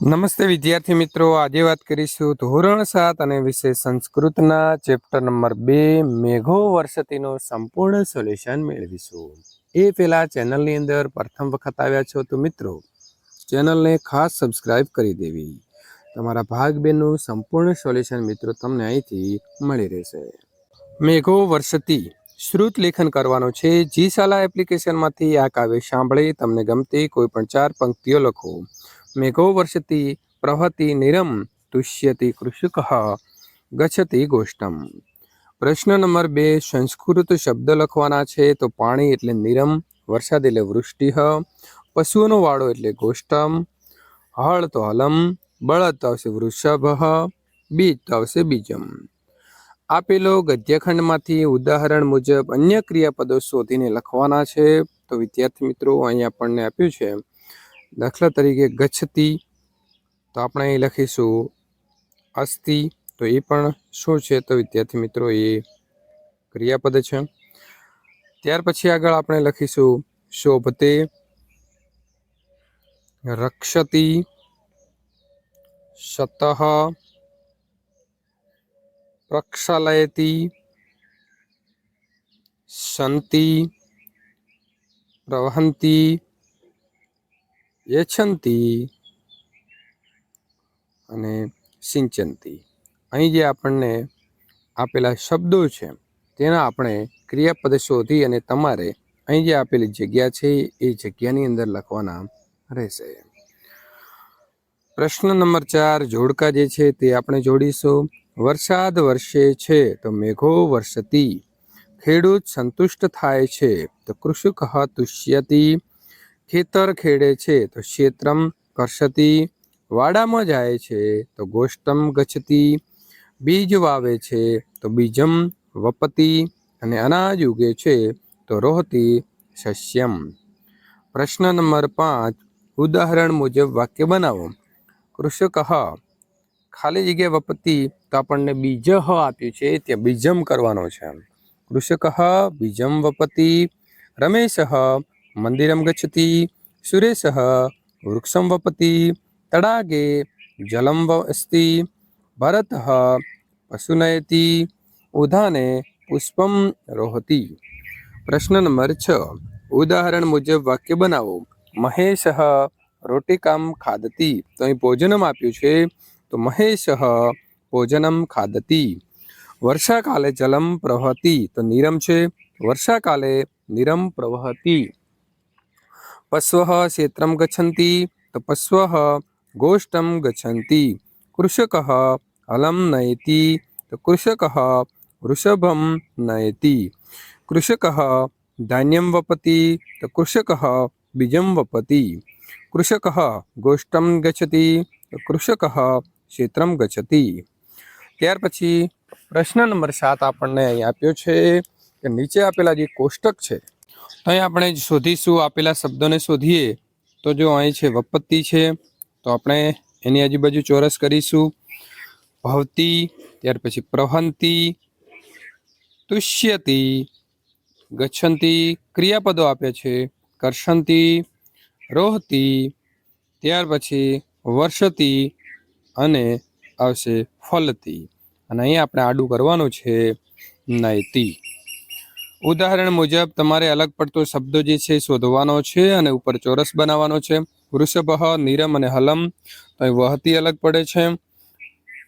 નમસ્તે વિદ્યાર્થી મિત્રો, આજે વાત કરીશું ધોરણ સાત અને વિષય સંસ્કૃતના ચેપ્ટર નંબર બે, મેઘો વર્ષતીનો સંપૂર્ણ સોલ્યુશન મેળવીશું. એ પહેલા ચેનલની અંદર પ્રથમ વખત આવ્યા છો તો મિત્રો, ચેનલને ખાસ સબસ્ક્રાઇબ કરી દેવી. તમારા ભાગ બેનું સંપૂર્ણ સોલ્યુશન મિત્રો તમને અહીંથી મળી રહેશે. મેઘો વર્ષતી, શ્રુત લેખન કરવાનો છે. જી શાલા એપ્લિકેશનમાંથી આ કાવ્ય સાંભળી તમને ગમતી કોઈ પણ ચાર પંક્તિઓ લખો. મેઘો વર્ષતી પ્રહતિ નિરમ તુષ્યતિ કૃષિક ગચ્છતિ ગોષ્ઠમ પ્રશ્ન નંબર બે સંસ્કૃત શબ્દ લખવાના છે તો પાણી એટલે નિરમ વરસાદ એટલે વૃષ્ટિ પશુઓનો વાળો એટલે ગોષ્ઠમ હળ તો હલમ બળદ તો આવશે વૃષભ બીજ તો આવશે બીજમ આપેલો ગદ્યખંડમાંથી ઉદાહરણ મુજબ અન્ય ક્રિયાપદો શોધીને લખવાના છે તો વિદ્યાર્થી મિત્રો અહીં આપણને આપ્યું છે દાખલા તરીકે ગચ્છતી તો આપણે અહીં લખીશું અસ્થિ તો એ પણ શું છે? તો વિદ્યાર્થી મિત્રો, એ ક્રિયાપદ છે. ત્યાર પછી આગળ આપણે લખીશું શોભતે, રક્ષતી, શતઃ, પ્રક્ષાલયતિ, સંતિ, પ્રવહંતી યછંતી અને સિંચંતી. અહીં જે આપણને આપેલા શબ્દો છે, તેના આપણે ક્રિયાપદ શોધી અને તમારે અહીં જે આપેલી જગ્યા છે, એ જગ્યાની અંદર લખવાના રહેશે. પ્રશ્ન નંબર ચાર, જોડકા જે છે તે આપણે જોડીશું. વરસાદ વર્ષે છે તો મેઘો વર્ષતી. ખેડૂત સંતુષ્ટ થાય છે તો કૃષક તુષ્યતી ખેતર ખેડે છે, તો ક્ષેત્રમ કર્ષતી વાડામાં જાય છે, તો ગોષ્ઠમ ગચતી, બીજ વાવે છે, તો બીજમ વપતી અને અનાજ ઉગે છે, તો રોહતી શસ્યમ. પ્રશ્ન નંબર પાંચ, ઉદાહરણ મુજબ વાક્ય બનાવો. કૃષક, ખાલી જગ્યા વપતી તો આપણને બીજ હ આપ્યું છે, ત્યાં બીજમ કરવાનો છે કૃષક, બીજમ વપતી, રમેશ મંદિરમ ગચ્છતિ, સુરેશः, વૃક્ષમ વપતિ, તડાગે, જલમ અસ્તિ, ભરતः, પશુનયતિ, ઉધાને, પુષ્પમ રોહતિ। પ્રશ્ન નંબર છ, ઉદાહરણ મુજબ વાક્ય બનાવો। મહેશ રોટિકામ ખાદતી તો અહીં ભોજનમ આપ્યું છે, તો મહેશ, ભોજનમ ખાદતી વર્ષાકાલે જલમ પ્રવહતી, તો નીરમ છે, વર્ષાકાલે નીરમ પ્રવહતી। પશ્વ ક્ષેત્રમ ગચ્છંતિ તપસ્વ ગોષ્ઠમ ગચ્છંતિ કૃષક અલમ નયતી તો કૃષક વૃષભમ નયતી કૃષક ધાન્યમ વપતિ તો કૃષક બીજમ વપતિ કૃષક ગોષ્ઠમ ગચ્છતિ કૃષક ક્ષેત્રમ ગચ્છતિ ત્યાર પછી પ્રશ્ન નંબર સાત આપણને અહીં આપ્યો છે કે નીચે આપેલા જે કોષ્ટક છે અહીં આપણે શોધીશું, આપેલા શબ્દોને શોધીએ. તો જો અહીં છે વપત્તિ છે, તો આપણે એની આજુબાજુ ચોરસ કરીશું. ભવતી, ત્યાર પછી પ્રહંતી, તુષ્યતી, ગચ્છંતી, ક્રિયાપદો આપે છે, કર્ષંતી, રોહતી, ત્યાર પછી વર્ષતી અને આવશે ફલતી. અને અહીં આપણે આડું કરવાનું છે નયતી. ઉદાહરણ મુજબ, તમારે અલગ પડતો શબ્દો જે છે શોધવાનો છે અને ઉપર ચોરસ બનાવવાનો છે. વૃષભ, નીરમ અને હલમ તો વહતી અલગ પડે છે.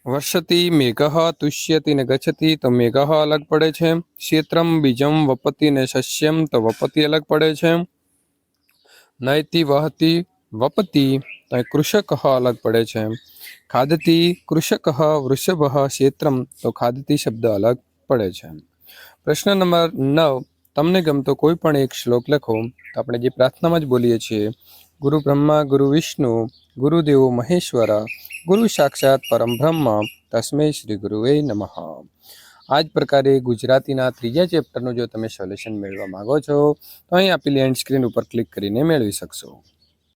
વર્ષતી મેઘ, તુષ્યતી ને ગચ્છતી, તો મેઘ અલગ પડે છે. ક્ષેત્રમ, બીજમ, વપતિ ને શસ્યમ, તો વપતિ અલગ પડે છે. નયતી વહતી, વપતી તો કૃષક અલગ પડે છે. ખાદતી, કૃષક, વૃષભ, ક્ષેત્રમ, તો ખાદતી શબ્દ અલગ પડે છે. પ્રશ્ન નંબર નવ, તમને ગમતો કોઈ પણ એક શ્લોક લખો. આપણે જે પ્રાર્થનામાં જ બોલીએ છીએ, ગુરુ બ્રહ્મા, ગુરુ વિષ્ણુ ગુરુદેવો મહેશ્વર, ગુરુ સાક્ષાત પરમ બ્રહ્મ, તસ્મૈ શ્રી ગુરુવે નમઃ. આ જ પ્રકારે ગુજરાતીના ત્રીજા ચેપ્ટરનું જો તમે સોલ્યુશન મેળવવા માંગો છો, તો અહીં આપેલી એન્ડ સ્ક્રીન ઉપર ક્લિક કરીને મેળવી શકશો.